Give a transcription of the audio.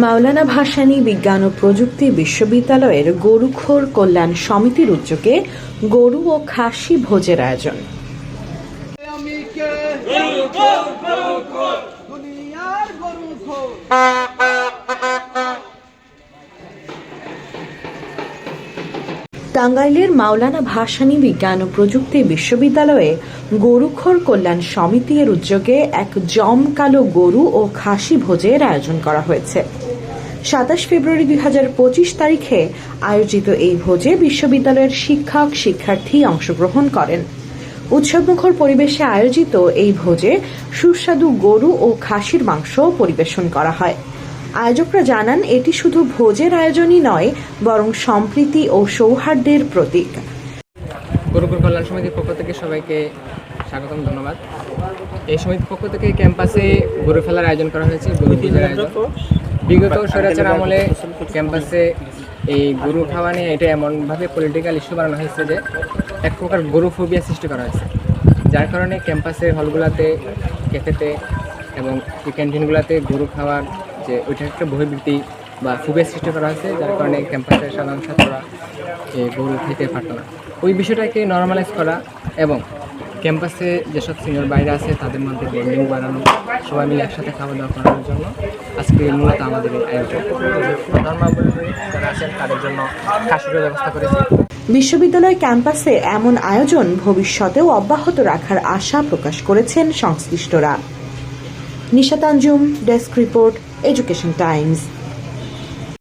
মাওলানা ভাসানী বিজ্ঞান ও প্রযুক্তি বিশ্ববিদ্যালয়ের গরুখোর কল্যাণ সমিতির উদ্যোগে গরু ও খাসি ভোজের আয়োজন। টাঙ্গাইলের মাওলানা ভাসানী বিজ্ঞান ও প্রযুক্তি বিশ্ববিদ্যালয়ে গরুখোর কল্যাণ সমিতি এর উদ্যোগে এক জমকালো গরু ও খাসি ভোজের আয়োজন করা হয়েছে। সাতাশ ফেব্রুয়ারি দুই হাজার পঁচিশ তারিখে আয়োজিত এই ভোজে বিশ্ববিদ্যালয়ের শিক্ষক, শিক্ষার্থী অংশগ্রহণ করেন। উৎসবমুখর পরিবেশে আয়োজিত এই ভোজে সুস্বাদু গরু ও খাসির মাংস পরিবেশন করা হয়। আয়োজকরা জানান এটি শুধু ভোজের আয়োজনই নয় বরং সম্প্রীতি ও সৌহার্দ্যের প্রতীক। গরুকুল কল্যাণ সমিতির পক্ষ থেকে সবাইকে স্বাগতম ধন্যবাদ। এই সমিতির পক্ষ থেকে ক্যাম্পাসে গরু ফেলার আয়োজন করা হয়েছে গরু পূজার আয়োজন। বিগত স্বৈরাচার আমলে ক্যাম্পাসে এই গরু খাওয়া নিয়ে এটা এমনভাবে পলিটিক্যাল ইস্যু বানানো হয়েছে যে এক প্রকার গরু ফোবিয়া সৃষ্টি করা হয়েছে। যার কারণে ক্যাম্পাসের হলগুলোতে ক্যাফেতে এবং ক্যান্টিনগুলোতে গরু খাওয়ার যে ওইটা একটা বহির্বৃত্তি বা ফুবের সৃষ্টি করা হয়েছে যার কারণে ক্যাম্পাসের সাধারণ ছাত্ররা এই গরু খেতে পারত না। ওই বিষয়টাকে নর্মালাইজ করা এবং ক্যাম্পাসে যেসব সিনিয়র বাইরে আছে তাদের মধ্যে বন্ডিং বাড়ানো সবাই মিলে একসাথে খাওয়া দাওয়া করানোর জন্য আজকে মূলত আমাদের এই আয়োজন। ধর্মাবলম্বী যারা আছেন তাদের জন্য খাসির ব্যবস্থা করেছি। বিশ্ববিদ্যালয় ক্যাম্পাসে এমন আয়োজন ভবিষ্যতেও অব্যাহত রাখার আশা প্রকাশ করেছেন সংশ্লিষ্টরা। Nishat Anjum desk report education times.